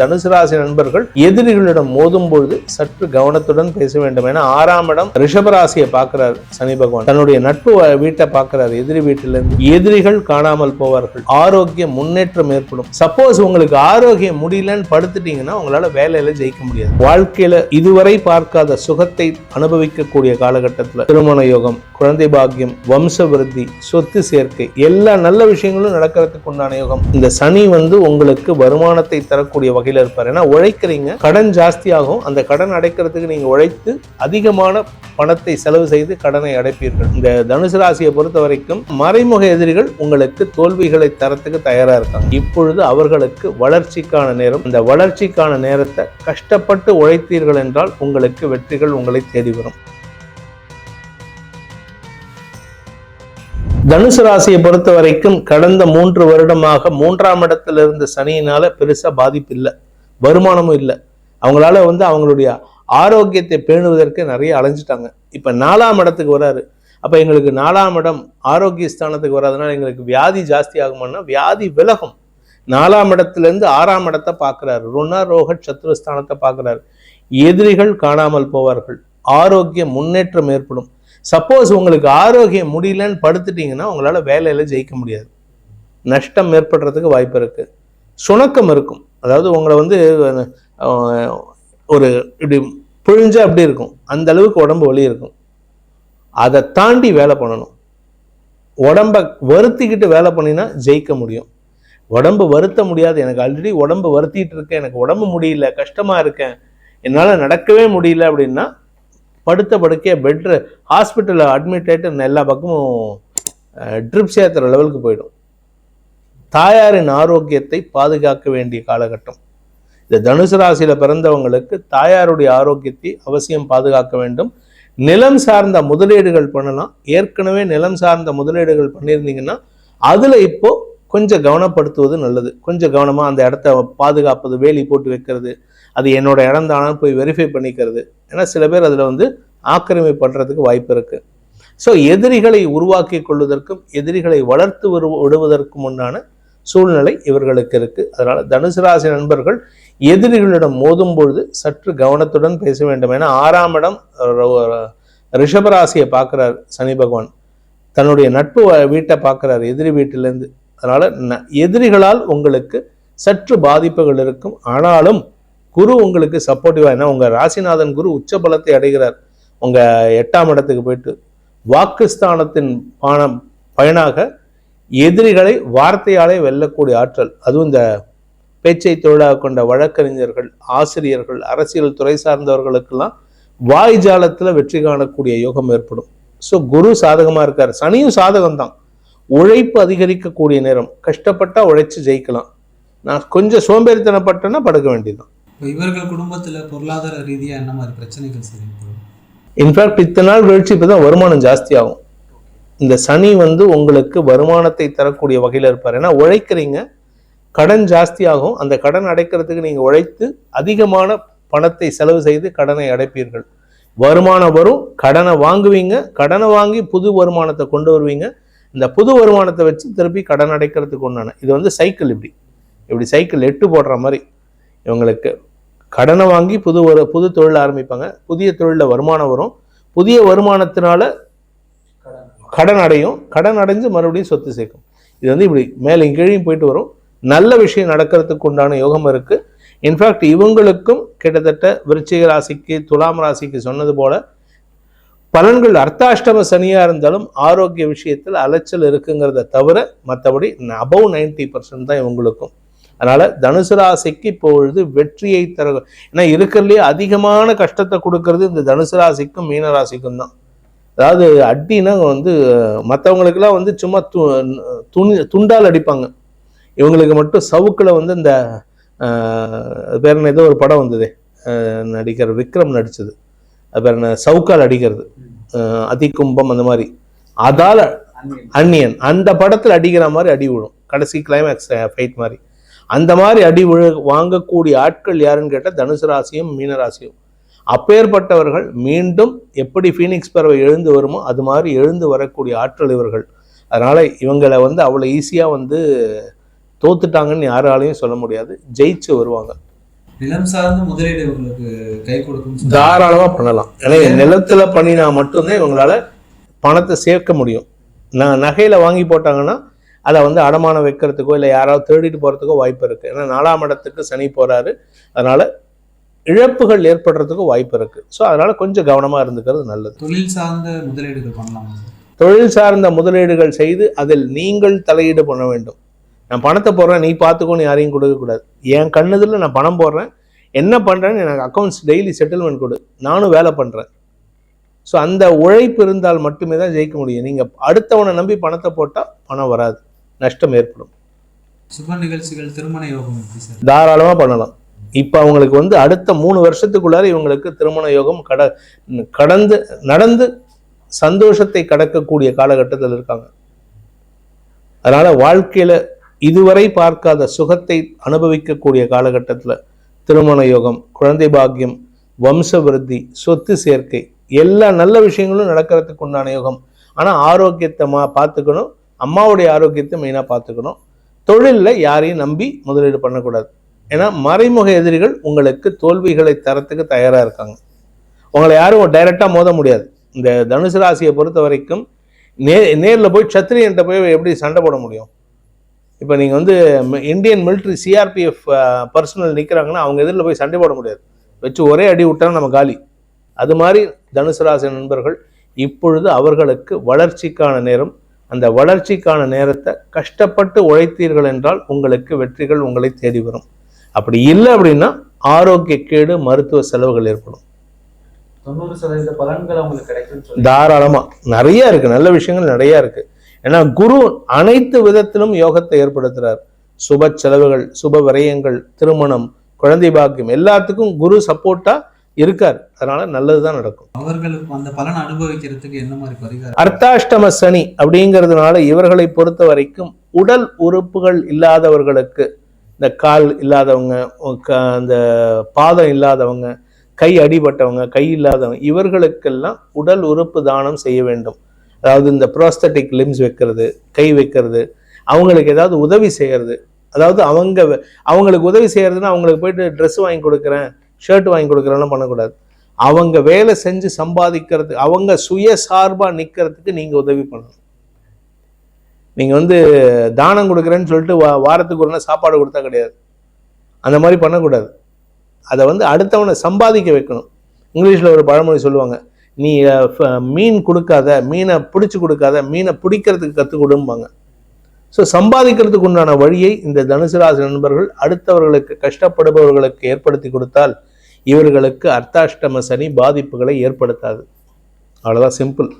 தனுசு ராசி நண்பர்கள் எதிரிகளிடம் மோதும் பொழுது சற்று கவனத்துடன் பேச வேண்டும் என ஆறாம் இடம் ரிஷபராசியை பார்க்கிறார் சனி பகவான். தன்னுடைய நட்பு வ- வீட்டை பார்க்கிறார். எதிரி வீட்டிலிருந்து எதிரிகள் காணாமல் போவார்கள். ஆரோக்கிய முன்னேற்றம் ஏற்படும். சப்போஸ் உங்களுக்கு ஆரோக்கியம் முடியலன்னு படுத்துட்டீங்கன்னா உங்களால வேலையில ஜெயிக்க முடியாது. வாழ்க்கையில இதுவரை பார்க்காத சுகத்தை அனுபவிக்கக்கூடிய காலகட்டத்தில் திருமண யோகம் குழந்தை பாக்கியம் வம்ச விருத்தி சொத்து சேர்க்கை எல்லா நல்ல விஷயங்களும் நடக்கிறதுக்கு உண்டான யோகம். இந்த சனி வந்து உங்களுக்கு வருமானத்தை தரக்கூடிய வகை வகையில் இருப்பார். ஏன்னா உழைக்கிறீங்க கடன் ஜாஸ்தியாகும். அந்த கடன் அடைக்கிறதுக்கு நீங்கள் உழைத்து அதிகமான பணத்தை செலவு செய்து கடனை அடைப்பீர்கள். இந்த தனுசு ராசியை பொறுத்த வரைக்கும் மறைமுக எதிரிகள் உங்களுக்கு தோல்விகளை தரத்துக்கு தயாராக இருக்காங்க. இப்பொழுது அவர்களுக்கு வளர்ச்சிக்கான நேரம். இந்த வளர்ச்சிக்கான நேரத்தை கஷ்டப்பட்டு உழைத்தீர்கள் என்றால் உங்களுக்கு வெற்றிகள் உங்களை தேடி வரும். தனுசு ராசியை பொறுத்த வரைக்கும் கடந்த மூன்று வருடமாக மூன்றாம் இடத்துல இருந்த சனியினால பெருசா பாதிப்பு இல்லை. வருமானமும் இல்லை. அவங்களால வந்து அவங்களுடைய ஆரோக்கியத்தை பேணுவதற்கு நிறைய அலைஞ்சிட்டாங்க. இப்ப நாலாம் இடத்துக்கு வராரு. அப்ப எங்களுக்கு நாலாம் இடம் ஆரோக்கிய ஸ்தானத்துக்கு வராதனால எங்களுக்கு வியாதி ஜாஸ்தி ஆகுமானா வியாதி விலகும். நாலாம் இடத்துல இருந்து ஆறாம் இடத்தை பார்க்குறாரு ருண ரோக சத்ருஸ்தானத்தை பார்க்குறாரு எதிரிகள் காணாமல் போவார்கள். ஆரோக்கிய முன்னேற்றம் ஏற்படும். சப்போஸ் உங்களுக்கு ஆரோக்கியம் முடியலன்னு படுத்துட்டீங்கன்னா உங்களால் வேலையில் ஜெயிக்க முடியாது. நஷ்டம் ஏற்படுறதுக்கு வாய்ப்பு இருக்குது சுணக்கம் இருக்கும். அதாவது உங்களை வந்து ஒரு இப்படி புழிஞ்சா அப்படி இருக்கும்? அந்த அளவுக்கு உடம்பு வலி இருக்கும். அதை தாண்டி வேலை பண்ணணும். உடம்ப வருத்திக்கிட்டு வேலை பண்ணினா ஜெயிக்க முடியும். உடம்பு வருத்த முடியாது. எனக்கு ஆல்ரெடி உடம்பு வருத்திட்டு இருக்கேன். எனக்கு உடம்பு முடியல. கஷ்டமாக இருக்கேன். என்னால் நடக்கவே முடியல அப்படின்னா படுத்த படுக்கைய பெட்ரு ஹாஸ்பிட்டலில் அட்மிட் ஆகிட்டு எல்லா பக்கமும் ட்ரிப்ஸ் ஏற்றுற லெவலுக்கு போயிடும். தாயாரின் ஆரோக்கியத்தை பாதுகாக்க வேண்டிய காலகட்டம். இந்த தனுசு ராசியில் பிறந்தவங்களுக்கு தாயாருடைய ஆரோக்கியத்தை அவசியம் பாதுகாக்க வேண்டும். நிலம் சார்ந்த முதலீடுகள் பண்ணலாம். ஏற்கனவே நிலம் சார்ந்த முதலீடுகள் பண்ணியிருந்தீங்கன்னா அதில் இப்போது கொஞ்சம் கவனப்படுத்துவது நல்லது. கொஞ்சம் கவனமாக அந்த இடத்த பாதுகாப்பது வேலி போட்டு வைக்கிறது அது என்னோட இடம் தானான்னு போய் வெரிஃபை பண்ணிக்கிறது. ஏன்னா சில பேர் அதில் வந்து ஆக்கிரமி பண்ணுறதுக்கு வாய்ப்பு இருக்குது ஸோ எதிரிகளை உருவாக்கி கொள்வதற்கும் எதிரிகளை வளர்த்து விரு- விடுவதற்கும் உண்டான சூழ்நிலை இவர்களுக்கு இருக்குது அதனால் தனுசு ராசி நண்பர்கள் எதிரிகளிடம் மோதும் பொழுது சற்று கவனத்துடன் பேச வேண்டும். என ஆறாம் இடம் ரிஷபராசியை பார்க்குறார் சனி பகவான். தன்னுடைய நட்பு வ- வீட்டை பார்க்குறார் எதிரி வீட்டிலேருந்து. அதனால் ந- எதிரிகளால் உங்களுக்கு சற்று பாதிப்புகள் இருக்கும். ஆனாலும் குரு உங்களுக்கு சப்போர்ட்டிவா ஏன்னா உங்க ராசிநாதன் குரு உச்ச பலத்தை அடைகிறார். உங்க எட்டாம் இடத்துக்கு போயிட்டு வாக்குஸ்தானத்தின் பானம் பயனாக எதிரிகளை வார்த்தையாலே வெல்லக்கூடிய ஆற்றல். அதுவும் இந்த பேச்சை தொழிலாக கொண்ட வழக்கறிஞர்கள் ஆசிரியர்கள் அரசியல் துறை சார்ந்தவர்களுக்கெல்லாம் வாய் ஜாலத்தில் வெற்றி காணக்கூடிய யோகம் ஏற்படும். ஸோ குரு சாதகமாக இருக்கார். சனியும் சாதகம்தான். உழைப்பு அதிகரிக்கக்கூடிய நேரம். கஷ்டப்பட்டால் உழைச்சி ஜெயிக்கலாம். நான் கொஞ்சம் சோம்பேறித்தனப்பட்டேன்னா படுக்க வேண்டியதுதான். இப்போ இவர்கள் குடும்பத்தில் பொருளாதார ரீதியாக என்ன மாதிரி பிரச்சனைகள் செயல்படும் இன்ஃபேக்ட் இத்தனை நாள் கழிச்சு இப்பதான் வருமானம் ஜாஸ்தியாகும். இந்த சனி வந்து உங்களுக்கு வருமானத்தை தரக்கூடிய வகையில் இருப்பார். ஏன்னா உழைக்கிறீங்க கடன் ஜாஸ்தியாகும். அந்த கடன் அடைக்கிறதுக்கு நீங்கள் உழைத்து அதிகமான பணத்தை செலவு செய்து கடனை அடைப்பீர்கள். வருமானம் வரும் கடனை வாங்குவீங்க. கடனை வாங்கி புது வருமானத்தை கொண்டு வருவீங்க. இந்த புது வருமானத்தை வச்சு திருப்பி கடன் அடைக்கிறதுக்கு உண்டான இது வந்து சைக்கிள் இப்படி. இப்படி சைக்கிள் எட்டு போடுற மாதிரி. இவங்களுக்கு கடனை வாங்கி புது ஒரு புது தொழில் ஆரம்பிப்பாங்க. புதிய தொழிலில் வருமானம் வரும். புதிய வருமானத்தினால கடன் அடையும். கடன் அடைஞ்சு மறுபடியும் சொத்து சேர்க்கும். இது வந்து இப்படி மேலே கீழையும் போயிட்டு வரும். நல்ல விஷயம் நடக்கிறதுக்கு உண்டான யோகம் இருக்குது இன்ஃபேக்ட் இவங்களுக்கும் கிட்டத்தட்ட விருச்சிக ராசிக்கு துலாம் ராசிக்கு சொன்னது போல பலன்கள் அர்த்தாஷ்டம சனியாக இருந்தாலும் ஆரோக்கிய விஷயத்தில் அலைச்சல் இருக்குங்கிறத தவிர மற்றபடி அபவ் நைன்டி பர்சன்ட் தான் இவங்களுக்கும். அதனால தனுசு ராசிக்கு இப்பொழுது வெற்றியை தர ஏன்னா இருக்கிறதுலே அதிகமான கஷ்டத்தை கொடுக்கறது இந்த தனுசு ராசிக்கும் மீன ராசிக்கும் தான். அதாவது அடின்னா வந்து மற்றவங்களுக்கெல்லாம் வந்து சும்மா து துணி துண்டால் அடிப்பாங்க. இவங்களுக்கு மட்டும் சவுக்கில் வந்து இந்த பேர் என்ன ஏதோ ஒரு படம் வந்ததே. நடிகர் விக்ரம் நடிச்சது. அது பேர் என்ன சவுக்கால் அடிக்கிறது. அதிகும்பம் அந்த மாதிரி. அதால அந்நியன். அந்த படத்தில் அடிக்கிற மாதிரி அடி விழும். கடைசி கிளைமேக்ஸ் ஃபைட் மாதிரி. அந்த மாதிரி அடி விழு வாங்கக்கூடிய ஆட்கள் யாருன்னு கேட்டால் தனுசு ராசியும் மீன ராசியும். அப்பேற்பட்டவர்கள் மீண்டும் எப்படி ஃபீனிக்ஸ் பறவை எழுந்து வருமோ அது மாதிரி எழுந்து வரக்கூடிய ஆற்றல் இவர்கள். அதனால இவங்களை வந்து அவ்வளோ ஈஸியாக வந்து தோத்துட்டாங்கன்னு யாராலையும் சொல்ல முடியாது. ஜெயிச்சு வருவாங்க. நிலம் சார்ந்த முதலீடு கை கொடுக்கும் சொல்லி- தாராளமா பண்ணலாம். ஏன்னா நிலத்துல பண்ணினா மட்டும்தான் இவங்களால பணத்தை சேர்க்க முடியும். நான் நகையில வாங்கி போட்டாங்கன்னா அதை வந்து அடமானம் வைக்கிறதுக்கோ இல்லை யாராவது திருடிட்டு போறதுக்கோ வாய்ப்பு இருக்கு. ஏன்னா நாலாம் இடத்துக்கு சனி போறாரு. அதனால இழப்புகள் ஏற்படுறதுக்கு வாய்ப்பு இருக்கு. ஸோ அதனால கொஞ்சம் கவனமா இருந்துக்கிறது நல்லது. தொழில் சார்ந்த முதலீடுகள் பண்ணலாம்? தொழில் சார்ந்த முதலீடுகள் செய்து அதில் நீங்கள் தலையீடு பண்ண வேண்டும். நான் பணத்தை போடுறேன் நீ பார்த்துக்கோன்னு யாரையும் கொடுக்கக்கூடாது என் கண்ணுதில் நான் பணம் போடுறேன். என்ன பண்ணுறேன்னு எனக்கு அக்கௌண்ட்ஸ் டெய்லி செட்டில்மெண்ட் கொடு. நானும் வேலை பண்ணுறேன் ஸோ அந்த உழைப்பு இருந்தால் மட்டுமே தான் ஜெயிக்க முடியும். நீங்கள் அடுத்தவனை நம்பி பணத்தை போட்டால் பணம் வராது. நஷ்டம் ஏற்படும். சுப நிகழ்ச்சிகள் திருமண யோகம் தாராளமாக பண்ணலாம். இப்போ அவங்களுக்கு வந்து அடுத்த மூணு வருஷத்துக்குள்ளார இவங்களுக்கு திருமண யோகம் கட கடந்து நடந்து சந்தோஷத்தை கடக்கக்கூடிய காலகட்டத்தில் இருக்காங்க. அதனால வாழ்க்கையில இதுவரை பார்க்காத சுகத்தை அனுபவிக்கக்கூடிய காலகட்டத்தில் திருமண யோகம் குழந்தை பாக்கியம் வம்ச விருத்தி சொத்து சேர்க்கை எல்லா நல்ல விஷயங்களும் நடக்கிறதுக்கு உண்டான யோகம். ஆனால் ஆரோக்கியத்தை மா பார்த்துக்கணும். அம்மாவுடைய ஆரோக்கியத்தை மெயினாக பார்த்துக்கணும். தொழிலில் யாரையும் நம்பி முதலீடு பண்ணக்கூடாது. ஏன்னா மறைமுக எதிரிகள் உங்களுக்கு தோல்விகளை தரத்துக்கு தயாராக இருக்காங்க. உங்களை யாரும் டைரெக்டாக மோத முடியாது. இந்த தனுசு ராசியை பொறுத்த வரைக்கும் நே நேரில் போய் சத்திரியன்ட்ட போய் எப்படி சண்டை போட முடியும்? இப்போ நீங்கள் வந்து ம- இந்தியன் மிலிட்ரி சிஆர்பிஎஃப் பர்சனல் நிற்கிறாங்கன்னா அவங்க எதிரில் போய் சண்டை போட முடியாது. வச்சு ஒரே அடி விட்டாலும் நம்ம காலி. அது மாதிரி தனுசு ராசி நண்பர்கள் இப்பொழுது அவர்களுக்கு வளர்ச்சிக்கான நேரம். அந்த வளர்ச்சிக்கான நேரத்தை கஷ்டப்பட்டு உழைத்தீர்கள் என்றால் உங்களுக்கு வெற்றிகள் உங்களை தேடி வரும். அப்படி இல்லை அப்படின்னா ஆரோக்கிய கேடு மருத்துவ செலவுகள் ஏற்படும். தொண்ணூறு சதவீத பலன்கள் அவங்களுக்கு கிடைக்கும்னு சொல்லி. தாராளமா. நிறைய இருக்கு. நல்ல விஷயங்கள் நிறைய இருக்கு. ஏன்னா குரு அனைத்து விதத்திலும் யோகத்தை ஏற்படுத்துறார். சுப செலவுகள் சுப விரயங்கள் திருமணம் குழந்தை பாக்கியம் எல்லாத்துக்கும் குரு சப்போர்ட்டா இருக்கார். அதனால நல்லதுதான் நடக்கும். அவர்களுக்கு அந்த பலன் அனுபவிக்கிறதுக்கு என்ன மாதிரி பரிகாரம்? அர்த்தாஷ்டம சனி அப்படிங்கிறதுனால இவர்களை பொறுத்த வரைக்கும் உடல் உறுப்புகள் இல்லாதவர்களுக்கு இந்த கால் இல்லாதவங்க அந்த பாதம் இல்லாதவங்க கை அடிபட்டவங்க கை இல்லாதவங்க இவர்களுக்கெல்லாம் உடல் உறுப்பு தானம் செய்ய வேண்டும். அதாவது இந்த ப்ரோஸ்தட்டிக் லிம்ஸ் வைக்கிறது கை வைக்கிறது அவங்களுக்கு ஏதாவது உதவி செய்யறது. அதாவது அவங்க அவங்களுக்கு உதவி செய்யறதுன்னா அவங்களுக்கு போயிட்டு ட்ரெஸ் வாங்கி கொடுக்குறேன் ஷர்ட் வாங்கி கொடுக்குறேன்னு பண்ணக்கூடாது. அவங்க வேலை செஞ்சு சம்பாதிக்கிறது அவங்க சுயசார்பா நிற்கிறதுக்கு நீங்கள் உதவி பண்ணணும். நீங்கள் வந்து தானம் கொடுக்குறேன்னு சொல்லிட்டு வா- வாரத்துக்கு ஒரு நாள் சாப்பாடு கொடுத்தா கிடையாது. அந்த மாதிரி பண்ணக்கூடாது. அதை வந்து அடுத்தவனை சம்பாதிக்க வைக்கணும். இங்கிலீஷில் ஒரு பழமொழி சொல்லுவாங்க நீ ஃப- மீன் கொடுக்காத மீனை பிடிச்சி கொடுக்காத மீனை பிடிக்கிறதுக்கு கற்றுக் கொடும்பாங்க. ஸோ சம்பாதிக்கிறதுக்கு உண்டான வழியை இந்த தனுசு ராசி நண்பர்கள் அடுத்தவர்களுக்கு கஷ்டப்படுபவர்களுக்கு ஏற்படுத்தி கொடுத்தால் இவர்களுக்கு அர்த்தாஷ்டம சனி பாதிப்புகளை ஏற்படுத்தாது. அவ்வளோதான் சிம்பிள்